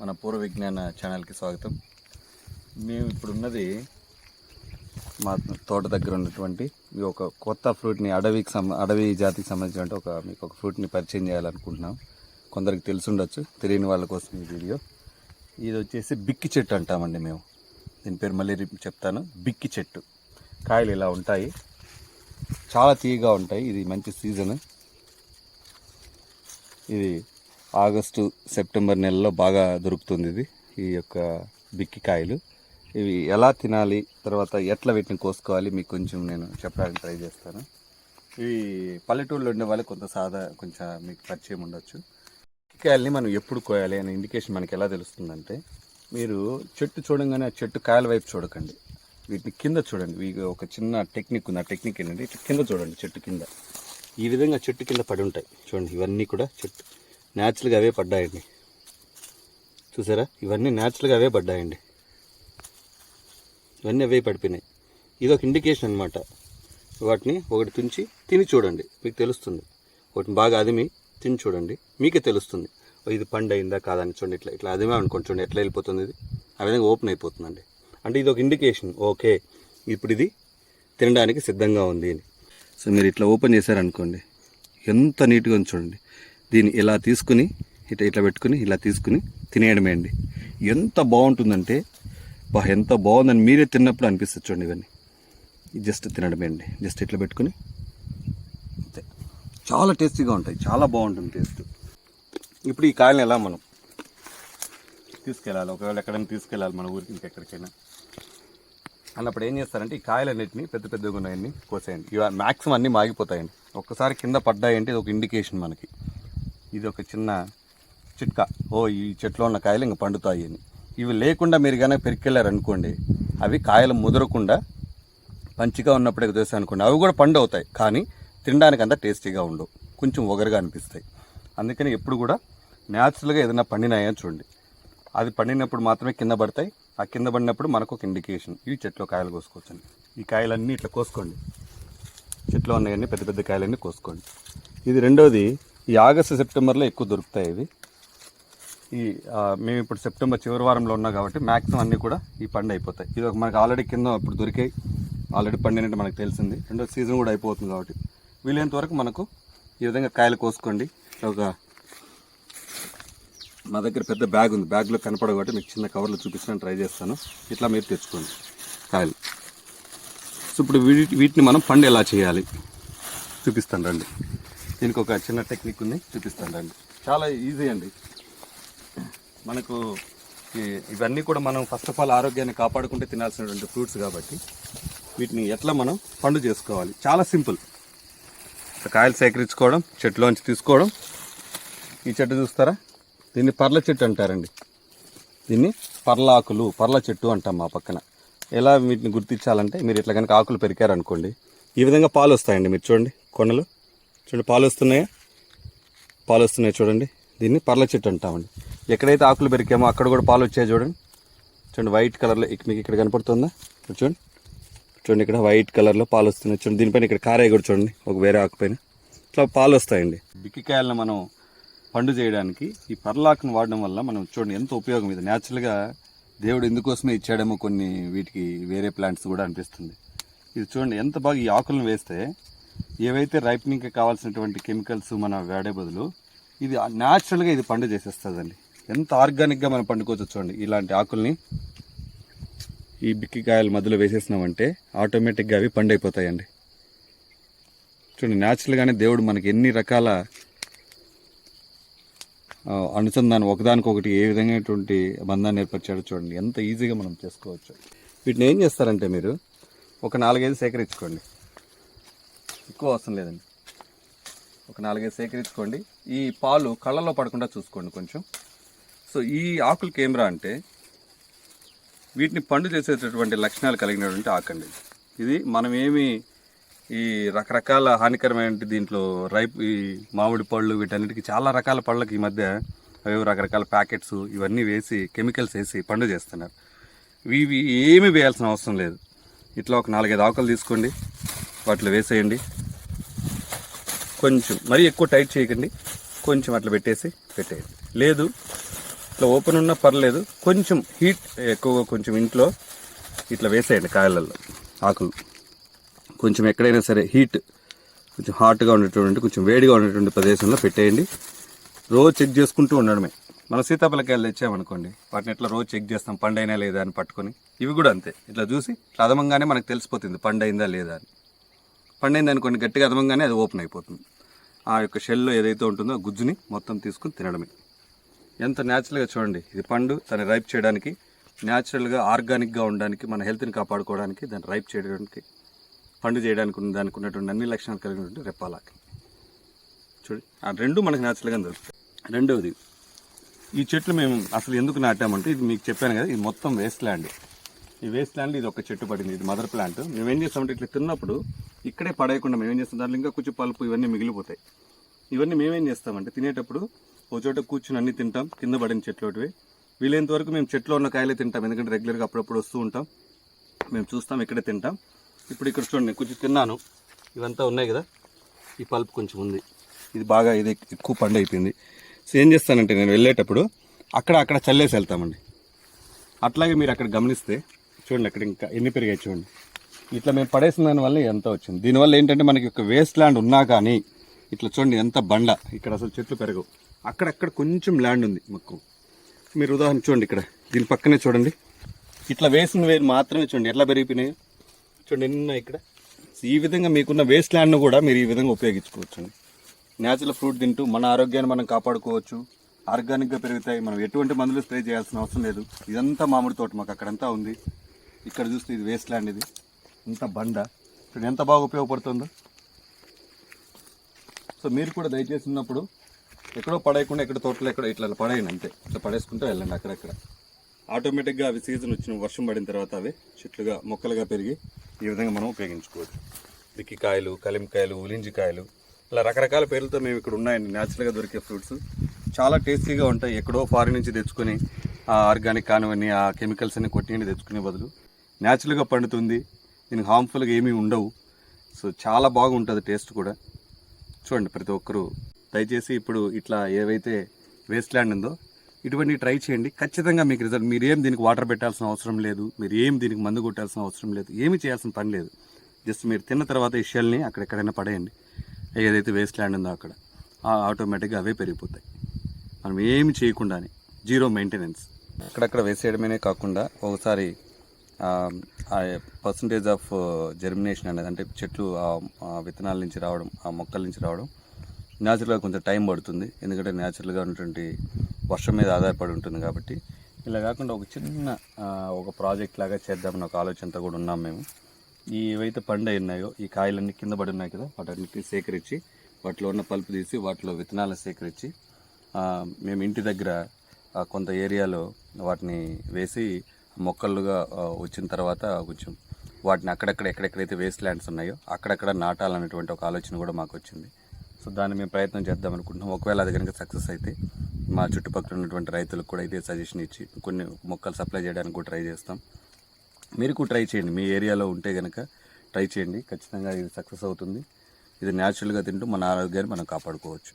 మన పూర్వ విజ్ఞాన ఛానల్కి స్వాగతం. మేము ఇప్పుడున్నది మా తోట దగ్గర ఉన్నటువంటి మీ ఒక కొత్త ఫ్రూట్ని అడవికి సం అడవి జాతికి సంబంధించిన ఒక మీకు ఒక ఫ్రూట్ని పరిచయం చేయాలనుకుంటున్నాం. కొందరికి తెలిసి తెలియని వాళ్ళ కోసం ఈ వీడియో. ఇది వచ్చేసి బిక్కి చెట్టు అంటామండి మేము. దీని పేరు మళ్ళీ చెప్తాను. బిక్కి చెట్టు. కాయలు ఇలా ఉంటాయి. చాలా తీయగా ఉంటాయి. ఇది మంచి సీజన్. ఇది ఆగస్టు సెప్టెంబర్ నెలలో బాగా దొరుకుతుంది ఇది ఈ యొక్క బిక్కి కాయలు. ఇవి ఎలా తినాలి తర్వాత ఎట్లా వీటిని కోసుకోవాలి మీకు కొంచెం నేను చెప్పడానికి ట్రై చేస్తాను. ఇవి పల్లెటూరులో ఉండే వాళ్ళకి కొంత సాదా కొంచెం మీకు పరిచయం ఉండొచ్చు. కాయల్ని మనం ఎప్పుడు కోయాలి అనే ఇండికేషన్ మనకి ఎలా తెలుస్తుందంటే మీరు చెట్టు చూడంగానే ఆ చెట్టు కాయల వైపు చూడకండి. వీటిని కింద చూడండి. వీటి ఒక చిన్న టెక్నిక్ ఉంది. ఆ టెక్నిక్ ఏంటంటే ఇట్లా కింద చూడండి చెట్టు కింద. ఈ విధంగా చెట్టు కింద పడి ఉంటాయి. చూడండి ఇవన్నీ కూడా చెట్టు న్యాచురల్గా అవే పడ్డాయండి. చూసారా? ఇవన్నీ న్యాచురల్గా అవే పడ్డాయండి. ఇవన్నీ అవే పడిపోయినాయి. ఇది ఒక ఇండికేషన్ అనమాట వాటిని ఒకటి తుంచి తిని చూడండి. మీకు తెలుస్తుంది. వాటిని బాగా అదిమి తిని చూడండి. మీకే తెలుస్తుంది. ఇది పండు అయిందా కాదని చూడండి ఇట్లా. ఇట్లా అదిమే అనుకోండి. చూడండి ఎట్లా వెళ్ళిపోతుంది ఇది. ఆ విధంగా ఓపెన్ అయిపోతుందండి. అంటే ఇది ఒక ఇండికేషన్ ఓకే ఇప్పుడు ఇది తినడానికి సిద్ధంగా ఉంది అని. సో మీరు ఇట్లా ఓపెన్ చేశారనుకోండి ఎంత నీట్గా ఉంది చూడండి. దీన్ని ఇలా తీసుకుని ఇట్లా ఇట్లా పెట్టుకుని ఇలా తీసుకుని తినేయడమే అండి. ఎంత బాగుంటుందంటే బా ఎంత బాగుందని మీరే తిన్నప్పుడు అనిపిస్తుంది చూడండి ఇవన్నీ. జస్ట్ తినడమే అండి. జస్ట్ ఇట్లా పెట్టుకుని అంతే. చాలా టేస్టీగా ఉంటాయి. చాలా బాగుంటుంది టేస్ట్. ఇప్పుడు ఈ కాయలను ఎలా మనం తీసుకెళ్ళాలి? ఒకవేళ ఎక్కడైనా తీసుకెళ్ళాలి మన ఊరికి ఇంకెక్కడికైనా అన్నప్పుడు ఏం చేస్తారంటే ఈ కాయలన్నింటినీ పెద్ద పెద్దగా ఉన్నాయన్నీ కోసేయండి. ఇవి మ్యాక్సిమం అన్నీ మాగిపోతాయండి. ఒక్కసారి కింద పడ్డాయంటే ఇది ఒక ఇండికేషన్ మనకి. ఇది ఒక చిన్న చిట్కా. ఓ ఈ చెట్లో ఉన్న కాయలు ఇంక పండుతాయి అని. ఇవి లేకుండా మీరు కనుక పెరికెళ్ళారనుకోండి అవి కాయలు ముదరకుండా మంచిగా ఉన్నప్పుడే ఉద్దేశం అనుకోండి అవి కూడా పండు అవుతాయి కానీ తినడానికి అంత టేస్టీగా ఉండవు. కొంచెం ఒగరుగా అనిపిస్తాయి. అందుకని ఎప్పుడు కూడా న్యాచురల్గా ఏదైనా పండినాయని చూడండి. అది పండినప్పుడు మాత్రమే కింద పడతాయి. ఆ కింద పడినప్పుడు మనకు ఒక ఇండికేషన్ ఈ చెట్లో కాయలు కోసుకోవచ్చండి ఈ కాయలన్నీ ఇట్లా కోసుకోండి. చెట్లో ఉన్నాయన్నీ పెద్ద పెద్ద కాయలన్నీ కోసుకోండి. ఇది రెండోది ఈ ఆగస్టు సెప్టెంబర్లో ఎక్కువ దొరుకుతాయి ఇవి. ఈ మేము ఇప్పుడు సెప్టెంబర్ చివరి వారంలో ఉన్నాం కాబట్టి మ్యాక్సిమం అన్నీ కూడా ఈ పండు అయిపోతాయి. ఇది ఒక మనకి ఆల్రెడీ కింద ఇప్పుడు దొరికాయి ఆల్రెడీ పండినట్టు మనకు తెలిసింది. రెండో సీజన్ కూడా అయిపోతుంది కాబట్టి. వీలైనంత వరకు మనకు ఈ విధంగా కాయలు కోసుకోండి. ఒక మా దగ్గర పెద్ద బ్యాగ్ ఉంది. బ్యాగ్లో కనపడవు కాబట్టి మీకు చిన్న కవర్లో చూపించడానికి ట్రై చేస్తాను. ఇట్లా మీరు తెచ్చుకోండి కాయలు. సో ఇప్పుడు వీటి వీటిని మనం పండు ఎలా చేయాలి? చూపిస్తాను రండి. దీనికి ఒక చిన్న టెక్నిక్ ఉంది చూపిస్తాను రండి. చాలా ఈజీ అండి. మనకు ఇవన్నీ కూడా మనం ఫస్ట్ ఆఫ్ ఆల్ ఆరోగ్యాన్ని కాపాడుకుంటే తినాల్సినటువంటి ఫ్రూట్స్ కాబట్టి వీటిని ఎట్లా మనం పండు చేసుకోవాలి? చాలా సింపుల్. కాయలు సేకరించుకోవడం చెట్టులోంచి తీసుకోవడం. ఈ చెట్టు చూస్తారా? దీన్ని పర్ల చెట్టు అంటారండి. దీన్ని పర్లాకులు పర్ల చెట్టు అంటాం మా పక్కన. ఎలా వీటిని గుర్తించాలంటే మీరు ఇట్లా కనుక ఆకులు పెరికారనుకోండి ఈ విధంగా పాలు వస్తాయండి మీరు చూడండి కొనలు చూడండి పాలు వస్తున్నాయా పాలు వస్తున్నాయి చూడండి. దీన్ని పర్ల చెట్టు అంటామండి. ఎక్కడైతే ఆకులు పెరికామో అక్కడ కూడా పాలు వచ్చాయి చూడండి చూడండి వైట్ కలర్లో ఇక మీకు ఇక్కడ కనపడుతుందా? చూడండి. చూడండి ఇక్కడ వైట్ కలర్లో పాలు వస్తున్నాయి చూడండి దీనిపైన ఇక్కడ కారాయి కూడా చూడండి ఒక వేరే ఆకు పైన. ఇట్లా పాలు వస్తాయండి బిక్కికాయలను మనం పండు చేయడానికి ఈ పర్లాకును వాడడం వల్ల మనం చూడండి ఎంత ఉపయోగం. ఇది న్యాచురల్గా దేవుడు ఎందుకోసమే ఇచ్చాడేమో కొన్ని వీటికి వేరే ప్లాంట్స్ కూడా అనిపిస్తుంది. ఇది చూడండి ఎంత బాగా ఈ ఆకులను వేస్తే ఏవైతే రైపనింగ్కి కావాల్సినటువంటి కెమికల్స్ మనం వాడే బదులు ఇది న్యాచురల్గా ఇది పండు చేసేస్తుందండి. ఎంత ఆర్గానిక్గా మనం పండుకోవచ్చు చూడండి. ఇలాంటి ఆకుల్ని ఈ బిక్కికాయల మధ్యలో వేసేసినామంటే ఆటోమేటిక్గా అవి పండు అయిపోతాయండి చూడండి న్యాచురల్గానే దేవుడు మనకి ఎన్ని రకాల అనుసంధానం ఒకదానికొకటి ఏ విధమైనటువంటి బంధాన్ని ఏర్పరిచాడో చూడండి. ఎంత ఈజీగా మనం చేసుకోవచ్చు. వీటిని ఏం చేస్తారంటే మీరు ఒక నాలుగైదు సేకరించుకోండి. ఎక్కువ అవసరం లేదండి. ఒక నాలుగైదు సేకరించుకోండి. ఈ పాలు కళ్ళలో పడకుండా చూసుకోండి కొంచెం. సో ఈ ఆకులు ఏం రా అంటే వీటిని పండు చేసేటటువంటి లక్షణాలు కలిగినటువంటి ఆకండి ఇది మనం ఏమి ఈ రకరకాల హానికరమైన దీంట్లో రైప్ ఈ మామిడి పళ్ళు వీటన్నిటికీ చాలా రకాల పళ్ళకి ఈ మధ్య అవేవో రకరకాల ప్యాకెట్స్ ఇవన్నీ వేసి కెమికల్స్ వేసి పండు చేస్తున్నారు. ఇవి ఏమీ వేయాల్సిన అవసరం లేదు. ఇట్లా ఒక నాలుగైదు ఆకులు తీసుకోండి. వాటిలో వేసేయండి. కొంచెం మరీ ఎక్కువ టైట్ చేయకండి. కొంచెం అట్లా పెట్టేసి పెట్టేయండి. లేదు ఇట్లా ఓపెన్ ఉన్నా పర్లేదు కొంచెం హీట్ ఎక్కువగా కొంచెం ఇంట్లో ఇట్లా వేసేయండి కాయలలో ఆకులు. కొంచెం ఎక్కడైనా సరే హీట్ కొంచెం హాట్గా ఉండేటువంటి కొంచెం వేడిగా ఉండేటువంటి ప్రదేశంలో పెట్టేయండి. రోజు చెక్ చేసుకుంటూ ఉండడమే. మన సీతాఫలకాయలు తెచ్చామనుకోండి వాటిని ఎట్లా రోజు చెక్ చేస్తాం పండైనా లేదా అని పట్టుకొని. ఇవి కూడా అంతే. ఇట్లా చూసి ఇట్లా అదమంగానే మనకు తెలిసిపోతుంది పండైందా లేదా అని. పండైంది అనుకోండి గట్టిగా అదమంగానే అది ఓపెన్ అయిపోతుంది. ఆ యొక్క షెల్లో ఏదైతే ఉంటుందో గుజ్జుని మొత్తం తీసుకుని తినడమే. ఎంత న్యాచురల్గా చూడండి. ఇది పండు దాన్ని రైప్ చేయడానికి న్యాచురల్గా ఆర్గానిక్గా ఉండడానికి మన హెల్త్ని కాపాడుకోవడానికి దాన్ని రైప్ చేయడానికి పండు చేయడానికి ఉన్న దానికి ఉన్నటువంటి అన్ని లక్షణాలు కలిగినటువంటి రెప్పాలాకి. చూడండి ఆ రెండు మనకు న్యాచురల్గా దొరుకుతాయి. రెండవది ఈ చెట్లు మేము అసలు ఎందుకు నాటామంటే ఇది మీకు చెప్పాను కదా ఇది మొత్తం వేస్ట్ ల్యాండ్ ఈ వేస్ట్ ల్యాండ్ ఇది ఒక చెట్టు పడింది ఇది మదర్ ప్లాంట్ మేము ఏం చేస్తామంటే ఇట్లా తిన్నప్పుడు ఇక్కడే పడేయకుండా మేము ఏం చేస్తాం? దాంట్లో ఇంకా కొంచెం పలుపు ఇవన్నీ మిగిలిపోతాయి. ఇవన్నీ మేమేం చేస్తామంటే తినేటప్పుడు ఓ చోట కూర్చుని అన్ని తింటాం. కింద పడిన చెట్లోటివి వీలైనంత వరకు మేము చెట్లో ఉన్న కాయలే తింటాం. ఎందుకంటే రెగ్యులర్గా అప్పుడప్పుడు వస్తూ ఉంటాం. మేము చూస్తాం ఇక్కడే తింటాం. ఇప్పుడు ఇక్కడ చూడండి కొంచెం తిన్నాను. ఇవంతా ఉన్నాయి కదా. ఈ పల్ప్ కొంచెం ఉంది. ఇది బాగా ఇది ఎక్కువ పండు అయిపోయింది. సో ఏం చేస్తానంటే నేను వెళ్ళేటప్పుడు అక్కడ అక్కడ చల్లేసి వెళ్తామండి. అట్లాగే మీరు అక్కడ గమనిస్తే చూడండి అక్కడ ఇంకా ఎన్ని పెరిగాయి చూడండి. ఇట్లా మేము పడేసిన దానివల్ల ఎంత వచ్చింది. దీనివల్ల ఏంటంటే మనకి ఒక వేస్ట్ ల్యాండ్ ఉన్నా కానీ ఇట్లా చూడండి ఎంత బండ ఇక్కడ అసలు చెట్లు పెరగవు. అక్కడక్కడ కొంచెం ల్యాండ్ ఉంది మాకు. మీరు ఉదాహరణ చూడండి ఇక్కడ. దీని పక్కనే చూడండి. ఇట్లా వేసిన వేరు మాత్రమే చూడండి. ఎట్లా పెరిగిపోయినాయి? చూడండి ఎన్ని ఉన్నాయి ఇక్కడ? ఈ విధంగా మీకున్న వేస్ట్ ల్యాండ్ను కూడా మీరు ఈ విధంగా ఉపయోగించుకోవచ్చు న్యాచురల్ ఫ్రూట్ తింటూ మన ఆరోగ్యాన్ని మనం కాపాడుకోవచ్చు. ఆర్గానిక్గా పెరుగుతాయి. మనం ఎటువంటి మందులు స్ప్రే చేయాల్సిన అవసరం లేదు. ఇదంతా మామిడి తోట మాకు అక్కడంతా ఉంది. ఇక్కడ చూస్తే ఇది వేస్ట్ ల్యాండ్ ఇది. ఇంత బండ. చూడండి ఎంత బాగా ఉపయోగపడుతుందో. సో మీరు కూడా దయచేసి ఉన్నప్పుడు ఎక్కడో పడేయకుండా ఎక్కడ తోటలో ఎక్కడ ఇట్లా పడేయండి అంతే. ఇట్లా పడేసుకుంటూ వెళ్ళండి అక్కడక్కడ. ఆటోమేటిక్గా అవి సీజన్ వచ్చిన వర్షం పడిన తర్వాత అవి చెట్లుగా మొక్కలుగా పెరిగి ఈ విధంగా మనం ఉపయోగించుకోవచ్చు. బిక్కికాయలు కలింకాయలు ఉలింజికాయలు ఇలా రకరకాల పేర్లతో మేము ఇక్కడ ఉన్నాయండి. న్యాచురల్గా దొరికే ఫ్రూట్స్. చాలా టేస్టీగా ఉంటాయి. ఎక్కడో ఫారిన్ నుంచి తెచ్చుకొని ఆ ఆర్గానిక్ కానివన్నీ ఆ కెమికల్స్ అన్ని కొట్టి తెచ్చుకునే బదులు. న్యాచురల్గా పండుతుంది. దీనికి హార్మ్ఫుల్గా ఏమీ ఉండవు. సో చాలా బాగుంటుంది టేస్ట్ కూడా. చూడండి ప్రతి ఒక్కరూ దయచేసి ఇప్పుడు ఇట్లా ఏవైతే వేస్ట్ ల్యాండ్ ఉందో ఇటువంటి ట్రై చేయండి. ఖచ్చితంగా మీకు రిజల్ట్ మీరు ఏం దీనికి వాటర్ పెట్టాల్సిన అవసరం లేదు మీరు ఏం దీనికి మందు కొట్టాల్సిన అవసరం లేదు ఏమి చేయాల్సిన పని లేదు. జస్ట్ మీరు తిన్న తర్వాత ఈ షెల్ని అక్కడెక్కడైనా పడేయండి. ఏదైతే వేస్ట్ ల్యాండ్ ఉందో అక్కడ ఆటోమేటిక్గా అవే పెరిగిపోతాయి. మనం ఏమి చేయకుండానే జీరో మెయింటెనెన్స్ అక్కడక్కడ వేసేయడమే కాకుండా ఒకసారి పర్సంటేజ్ ఆఫ్ జర్మినేషన్ అనేది అంటే చెట్లు విత్తనాల నుంచి రావడం ఆ మొక్కల నుంచి రావడం న్యాచురల్గా కొంచెం టైం పడుతుంది. ఎందుకంటే న్యాచురల్గా ఉన్నటువంటి వర్షం మీద ఆధారపడి ఉంటుంది కాబట్టి. ఇలా కాకుండా ఒక చిన్న ఒక ప్రాజెక్ట్ లాగా చేద్దామని ఒక ఆలోచనతో కూడా ఉన్నాం మేము. ఈ ఏవైతే పండు ఉన్నాయో ఈ కాయలన్నీ కింద పడి ఉన్నాయి కదా వాటన్నిటిని సేకరించి వాటిలో ఉన్న పల్పు తీసి వాటిలో విత్తనాలను సేకరించి మేము ఇంటి దగ్గర కొంత ఏరియాలో వాటిని వేసి మొక్కలుగా వచ్చిన తర్వాత కొంచెం వాటిని అక్కడక్కడ ఎక్కడెక్కడైతే వేస్ట్ ల్యాండ్స్ ఉన్నాయో అక్కడక్కడ నాటాలనేటువంటి ఒక ఆలోచన కూడా మాకు వచ్చింది. సో దాన్ని మేము ప్రయత్నం చేద్దాం అనుకుంటున్నాం. ఒకవేళ అది కనుక సక్సెస్ అయితే మా చుట్టుపక్కల ఉన్నటువంటి రైతులకు కూడా ఇదే సజెషన్ ఇచ్చి కొన్ని మొక్కలు సప్లై చేయడానికి కూడా ట్రై చేస్తాం. మీరు కూడా ట్రై చేయండి. మీ ఏరియాలో ఉంటే కనుక ట్రై చేయండి. ఖచ్చితంగా ఇది సక్సెస్ అవుతుంది. ఇది న్యాచురల్గా తింటూ మన ఆరోగ్యాన్ని మనం కాపాడుకోవచ్చు.